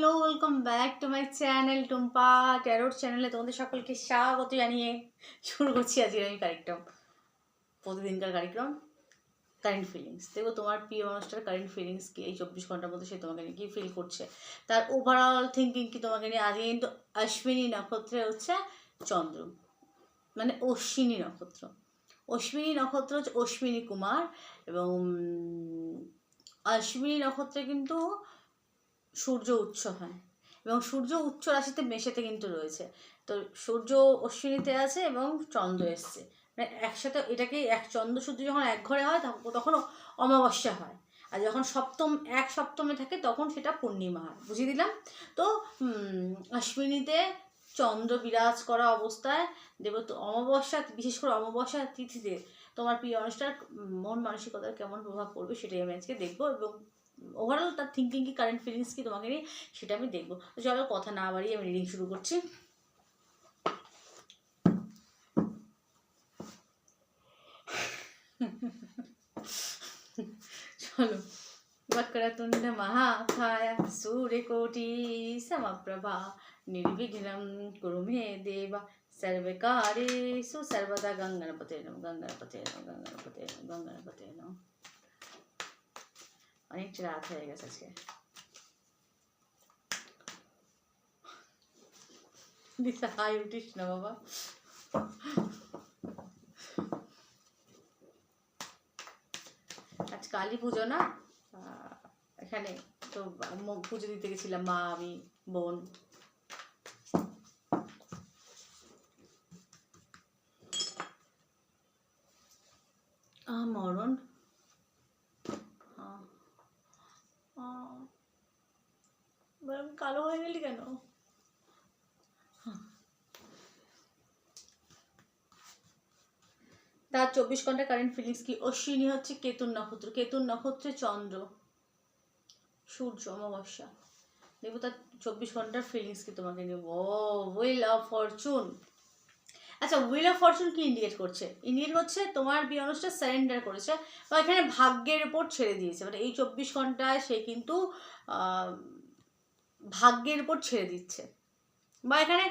Hello welcome back to my channel Tumpa ট্যারোর চ্যানেলে তোমাদের সকলকে স্বাগত জানিয়ে শুরু করছি আজকের আমি কারেক্টম প্রতিদিনকার কার্যক্রম কারেন্ট ফিলিংস দেখো তোমার প্রিয় মানুষটার কারেন্ট ফিলিংস কি? এই চব্বিশ ঘণ্টার মধ্যে সে তোমাকে নিয়ে কী ফিল করছে? তার ওভারঅল থিঙ্কিং কি তোমাকে নিয়ে? আজকে কিন্তু অশ্বিনী নক্ষত্রে হচ্ছে চন্দ্র মানে অশ্বিনী নক্ষত্র। অশ্বিনী নক্ষত্র হচ্ছে অশ্বিনী কুমার এবং অশ্বিনী নক্ষত্রে কিন্তু সূর্য উচ্চ হয়। এবং সূর্য উচ্চ রাশিতে মেশেতে কিন্তু রয়েছে। তো সূর্য অশ্বিনীতে আছে এবং চন্দ্র এসছে। মানে একসাথে এটাকে এক চন্দ্র সূর্য যখন এক ঘরে হয়, তখন তখন অমাবস্যা হয়। আর যখন সপ্তম, এক সপ্তমে থাকে, তখন সেটা পূর্ণিমা হয়। বুঝিয়ে দিলাম? তো অশ্বিনীতে চন্দ্র বিরাজ করা অবস্থায় দেব তো অমাবস্যা, বিশেষ করে অমাবস্যা তিথিতে তোমার প্রিয় অনুষ্ঠান মন মানসিকতার কেমন প্রভাব পড়বে সেটাই আমি আজকে দেখব। এবং ওভারঅল তার থিঙ্কিং কি কারেন্ট ফিলিংস কি তোমাকে নিয়ে সেটা আমি দেখবো তো চলো কথা না বাড়িয়ে আমি রিডিং শুরু করছি চলো वक्रतुण्ड महाकाय सूर्यकोटि समप्रभा निर्विघ्नं कुरु मे देव सर्वकारेषु सर्वदा गङ्गणपते नमः गङ्गणपते नमः गङ्गणपते नमः गङ्गणपते नमः অনেকটা রাত হয়ে গেছে আজকে। বাবা। আজ কালী পুজো না? এখানে তো পুজো দিতে গেছিলাম মা, আমি, বোন। বললাম, কালো হয়ে গেলি কেন? তার চব্বিশ ঘণ্টা কারেন্ট ফিলিংস কি? অশ্বিনী হচ্ছে কেতুন নক্ষত্র। কেতুন নক্ষত্রে চন্দ্র। সূর্য অমাবস্যা। দেখব তার চব্বিশ ঘণ্টার ফিলিংস কি তোমাকে নেব ও উইল অফ ফরচুন আচ্ছা উইল অফ ফরচুন কি ইন্ডিকেট করছে? ইন্ডিকেট করছে তোমার বিয়নসটা সারেন্ডার করেছে বা এখানে ভাগ্যের উপর ছেড়ে দিয়েছে। মানে এই চব্বিশ ঘন্টায় সে কিন্তু ভাগ্যের উপর ছেড়ে দিচ্ছে। বা এখানে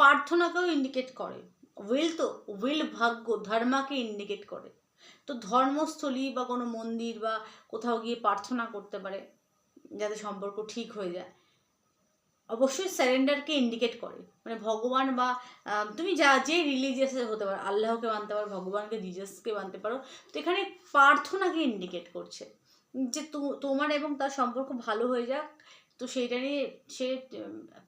প্রার্থনাকেও ইন্ডিকেট করে। উইল তো উইল ভাগ্য, ধর্মাকে ইন্ডিকেট করে। তো ধর্মস্থলী বা কোনো মন্দির বা কোথাও গিয়ে প্রার্থনা করতে পারে, যাতে সম্পর্ক ঠিক হয়ে যায়। অবশ্যই স্যারেন্ডারকে ইন্ডিকেট করে। মানে ভগবান বা তুমি যা, যে রিলিজিয়াস হতে পারো, আল্লাহকে মানতে পারো, ভগবানকে, জিজাসকে মানতে পারো, তো এখানে প্রার্থনাকে ইন্ডিকেট করছে। যে তোমার এবং তার সম্পর্ক ভালো হয়ে যাক তো সেইটা নিয়ে সে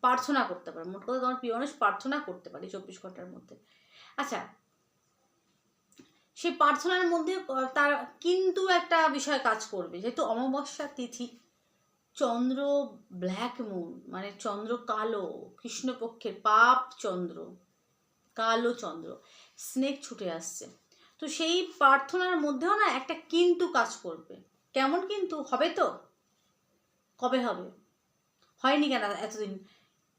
প্রার্থনা করতে পারে। মোট কথা তোমার প্রিয় মানুষ প্রার্থনা করতে পারে চব্বিশ ঘণ্টার মধ্যে। আচ্ছা সেই প্রার্থনার মধ্যে তার কিন্তু একটা বিষয় কাজ করবে, যেহেতু অমাবস্যা তিথি। চন্দ্র ব্ল্যাক মুন মানে চন্দ্র কালো, কৃষ্ণপক্ষের পাপ চন্দ্র, কালো চন্দ্র স্নেক ছুটে আসছে। তো সেই প্রার্থনার মধ্যেও না একটা কিন্তু কাজ করবে। কেমন কিন্তু? হবে তো? কবে হবে? হয়নি কেন এতদিন?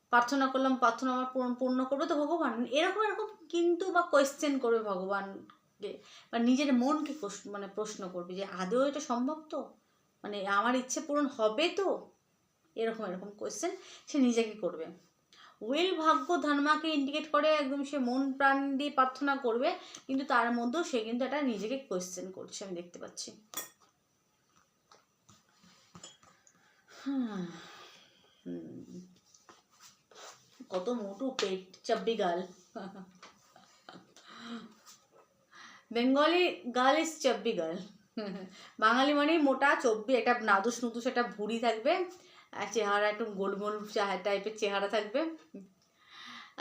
প্রার্থনা করলাম, প্রার্থনা আমার পূরণ- পূর্ণ করবে তো ভগবান। এরকম এরকম কিন্তু বা কোয়েশ্চেন করবে ভগবানকে। বা নিজের মনকে মানে প্রশ্ন করবে যে, আদৌ এটা সম্ভব তো? মানে আমার ইচ্ছে পূরণ হবে তো? এরকম এরকম কোয়েশ্চেন সে নিজেকে করবে। উইল ভাগ্য ধর্মাকে ইন্ডিকেট করে, একদম সে মন প্রাণ দিয়ে প্রার্থনা করবে, কিন্তু তার মধ্যেও সে কিন্তু এটা নিজেকে কোয়েশ্চেন করছে, আমি দেখতে পাচ্ছি। হুম। কত মোটু পেট চাব্বি গাল Bengali girl is chubby girl বাঙালি মানেই মোটা চব্বি একটা নাদুস নুদুস একটা ভুড়ি থাকবে আর চেহারা একটু গোল গোল টাইপের চেহারা থাকবে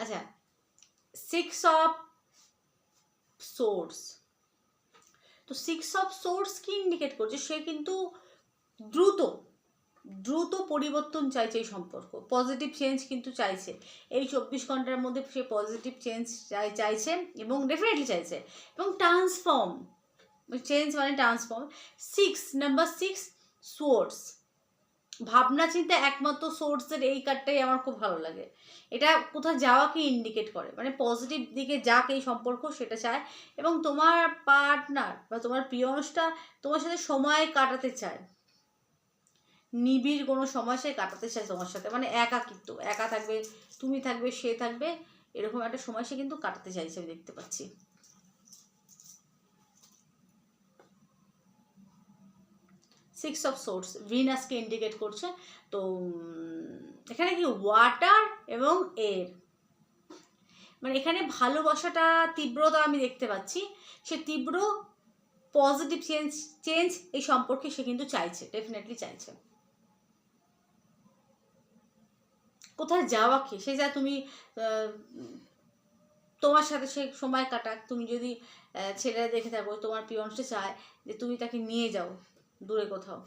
আচ্ছা সিক্স অফ সোর্স তো সিক্স অফ সোর্স কি ইন্ডিকেট করছে সে কিন্তু দ্রুত দ্রুত পরিবর্তন চাইছে এই সম্পর্ক। পজিটিভ চেঞ্জ কিন্তু চাইছে। এই চব্বিশ ঘণ্টার মধ্যে সে পজিটিভ চেঞ্জ চাই, চাইছে এবং ডেফিনেটলি চাইছে। এবং ট্রান্সফর্ম চেঞ্জ মানে transform six number six swords ভাবনা চিন্তা একমাত্র সোর্সের এই কার্ডটাই আমার খুব ভালো লাগে। এটা কোথাও যাওয়াকে ইন্ডিকেট করে? মানে পজিটিভ দিকে যাক এই সম্পর্ক, সেটা চায়। এবং তোমার পার্টনার বা তোমার প্রিয় মানুষটা তোমার সাথে সময় কাটাতে চায়। নিবিড় কোনো সময় সে কাটাতে চায় তোমার সাথে। মানে একাকিত্ব একা থাকবে, তুমি থাকবে, সে থাকবে, এরকম একটা সময় সে কিন্তু কাটাতে চাইছে, আমি দেখতে পাচ্ছি। সিক্স অফ সোর্স ভিনাসকে ইন্ডিকেট করছে। তো এখানে কি ওয়াটার এবং এর মানে এখানে ভালোবাসাটা, তীব্রতা আমি দেখতে পাচ্ছি। সে তীব্র পজিটিভ চেঞ্জ চেঞ্জ এই সম্পর্কে সে কিন্তু চাইছে ডেফিনেটলি চাইছে। কোথায় যাওয়া কি? সে যা তুমি তোমার সাথে সে সময় কাটাক। তুমি যদি ছেলেরা দেখে থাকো তোমার পিয়ন্সে চায় যে তুমি তাকে নিয়ে যাও দূরে কোথাও।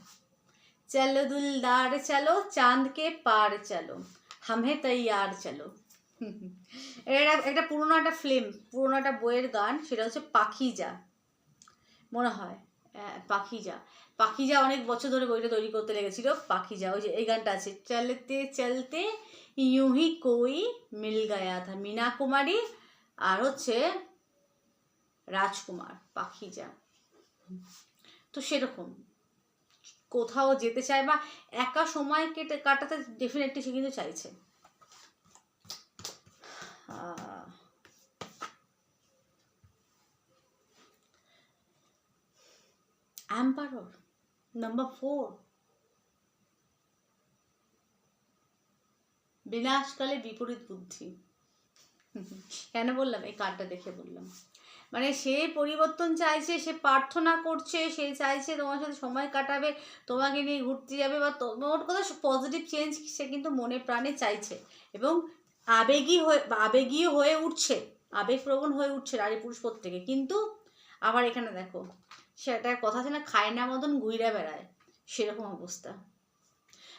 চলো দুলদার চলো চাঁদকে পার চলো হামে তৈয়ার চলো। এটা একটা পুরোনো একটা ফিল্ম পুরোনো একটা বইয়ের গান সেটা হচ্ছে পাখি যা মনে হয় আহ, পাখিজা। পাখিজা অনেক বছর ধরে বইটা তৈরি করতে লেগেছিল পাখিজা ওই যে এই গানটা আছে চলতে চলতে ইউঁ হি কই মিল গায়া থা মীনা কুমারী আর হচ্ছে রাজকুমার পাখিজা তো সেরকম কোথাও যেতে চায় বা একা সময় কেটে কাটাতে ডেফিনেটলি সে কিন্তু চাইছে আহ, Emperor number বিনাশকালে বিপরীত বুদ্ধি। কেন বললাম? এই কার্ডটা দেখে বললাম। মানে সে পরিবর্তন চাইছে, সে প্রার্থনা করছে, সে চাইছে তোমার সাথে সময় কাটাবে, তোমাকে নিয়ে ঘুরতে যাবে বা তো- মোট কথা পজিটিভ চেঞ্জ সে কিন্তু মনে প্রাণে চাইছে এবং আবেগী হয়ে আবেগীয় হয়ে উঠছে, আবেগপ্রবণ হয়ে উঠছে নারী পুরুষ প্রত্যেকে। কিন্তু আবার এখানে দেখো সেটা কথা আছে না, খায় না মতন ঘুইরা বেড়ায়। সেরকম অবস্থা।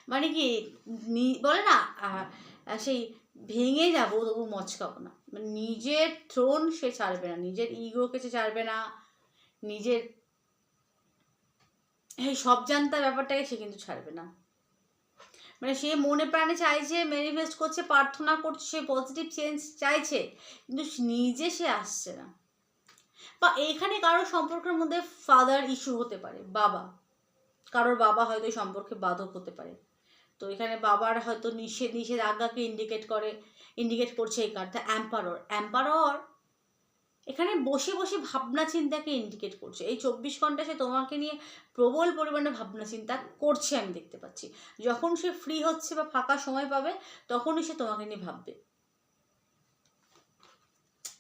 মানে কি বলে না সেই ভেঙে যাব, তবু মচকাবো না। মানে নিজের থ্রোন সে ছাড়বে না, নিজের ইগোকে সে ছাড়বে না, নিজের এই সব জানতার ব্যাপারটাকে সে কিন্তু ছাড়বে না। মানে সে মনে প্রাণে চাইছে ম্যানিফেস্ট করছে, প্রার্থনা করছে, সে পজিটিভ চেঞ্জ চাইছে, কিন্তু নিজে সে আসছে না। বা এখানে কারোর সম্পর্কের মধ্যে ফাদার ইস্যু হতে পারে, বাবা। কারোর বাবা হয়তো সম্পর্কে বাধক হতে পারে। তো এখানে বাবার হয়তো নিষেধ নিষেধ আজ্ঞাকে ইন্ডিকেট করে ইন্ডিকেট করছে এই কার্ডটা অ্যাম্পারর অ্যাম্পারর এখানে বসে বসে ভাবনা চিন্তাকে ইন্ডিকেট করছে। এই চব্বিশ ঘণ্টা সে তোমাকে নিয়ে প্রবল পরিমাণে ভাবনা চিন্তা করছে আমি দেখতে পাচ্ছি। যখন সে ফ্রি হচ্ছে বা ফাঁকা সময় পাবে, তখনই সে তোমাকে নিয়ে ভাববে।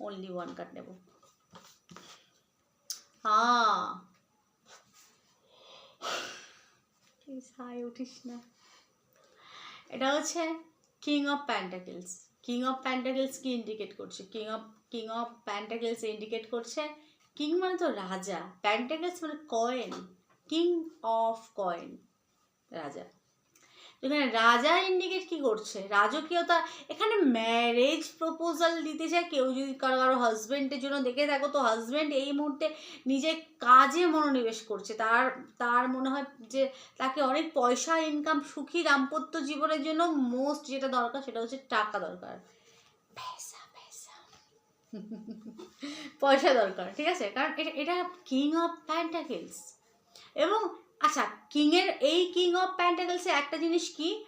অনলি ওয়ান কার্ড নেব। হ্যাঁ উঠিস না। এটা হচ্ছে king of pentacles king of pentacles কি ইন্ডিকেট করছে? King of king of pentacles indicate করছে কিং মানে তো রাজা। প্যান্টাকেলস মানে কয়েন কিং অফ কয়েন রাজা। এখানে রাজা ইন্ডিকেট কি করছে? রাজকীয়তা এখানে ম্যারেজ প্রপোজাল দিতে চায় কেউ যদি কারও কারও হাজব্যান্ডের জন্য। দেখে থাকো তো হাজব্যান্ড এই মুহূর্তে নিজের কাজে মনোনিবেশ করছে। তার তার মনে হয় যে তাকে অনেক পয়সা ইনকাম সুখী দাম্পত্য জীবনের জন্য মোস্ট যেটা দরকার সেটা হচ্ছে টাকা দরকার। পয়সা পয়সা পয়সা দরকার ঠিক আছে? কারণ এটা এটা কিং অফ প্যান্টাকেলস এবং আচ্ছা কিংয়ের এই কিং অফ প্যান্টাকেলসে একটা জিনিস কি?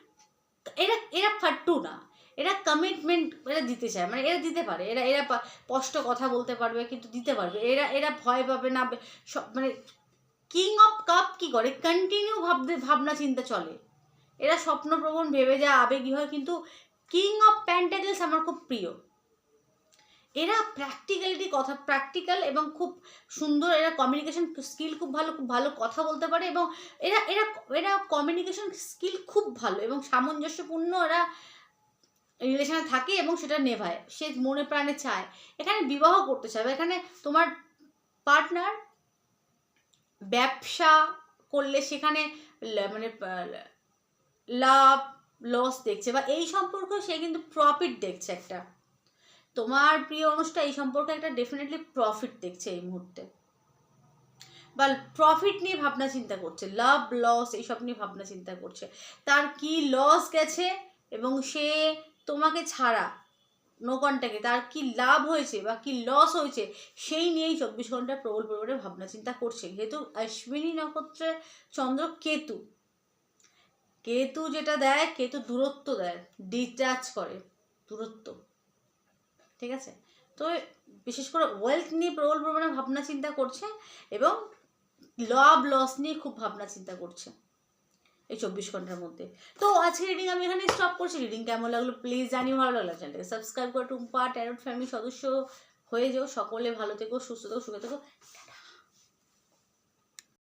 এরা এরা ফাট্টু না। এরা কমিটমেন্ট এরা দিতে চায়। মানে এরা দিতে পারে। এরা এরা স্পষ্ট কথা বলতে পারবে, কিন্তু দিতে পারবে। এরা এরা ভয় পাবে না। সব মানে কিং অফ কাপ কি করে? কন্টিনিউ ভাবতে, ভাবনা চিন্তা চলে। এরা স্বপ্নপ্রবণ, ভেবে যায় আবেগী হয়, কিন্তু কিং অফ প্যান্টাকেলস আমার খুব প্রিয়। এরা প্র্যাকটিক্যালিটি কথা প্র্যাকটিক্যাল এবং খুব সুন্দর, এরা কমিউনিকেশন স্কিল খুব ভালো খুব ভালো কথা বলতে পারে এবং এরা এরা এরা কমিউনিকেশন স্কিল খুব ভালো এবং সামঞ্জস্যপূর্ণ এরা রিলেশনে থাকে এবং সেটা নেভায়। সে মনে প্রাণে চায়। এখানে বিবাহ করতে চায়। এখানে তোমার পার্টনার ব্যবসা করলে সেখানে মানে লাভ লস দেখছে বা এই সম্পর্ক সে কিন্তু প্রফিট দেখছে একটা। তোমার প্রিয় অনুষ্ঠান এই সম্পর্কে একটা ডেফিনেটলি প্রফিট দেখছে এই মুহূর্তে। বা প্রফিট নিয়ে ভাবনা চিন্তা করছে লাভ লস এইসব নিয়ে ভাবনা চিন্তা করছে। তার কি লস গেছে এবং সে তোমাকে ছাড়া নো কন্ট্যাক্টে তার কি লাভ হয়েছে বা কি লস হয়েছে সেই নিয়েই চব্বিশ ঘণ্টা প্রবল পরিমাণে ভাবনা চিন্তা করছে। যেহেতু অশ্বিনী নক্ষত্রে চন্দ্র কেতু। কেতু যেটা দেয়, কেতু দূরত্ব দেয় ডিটাচ করে, দূরত্ব। ঠিক আছে? তো বিশেষ করে ওয়েলথ নিয়ে প্রবল পরিমাণে ভাবনা চিন্তা করছে এবং লাভ লস নিয়ে খুব ভাবনা চিন্তা করছে এই চব্বিশ ঘণ্টার মধ্যে। তো আজকে রিডিং আমি এখানে স্টপ করছি। রিডিং কেমন লাগল প্লিজ জানিও, ভালো লাগল চ্যানেলটাকে সাবস্ক্রাইব করে। টুম্পা ট্যারোট ফ্যামিলি সদস্য হয়ে যাও। সকলে ভালো থেকো, সুস্থ থেকো, সুখে থেকো।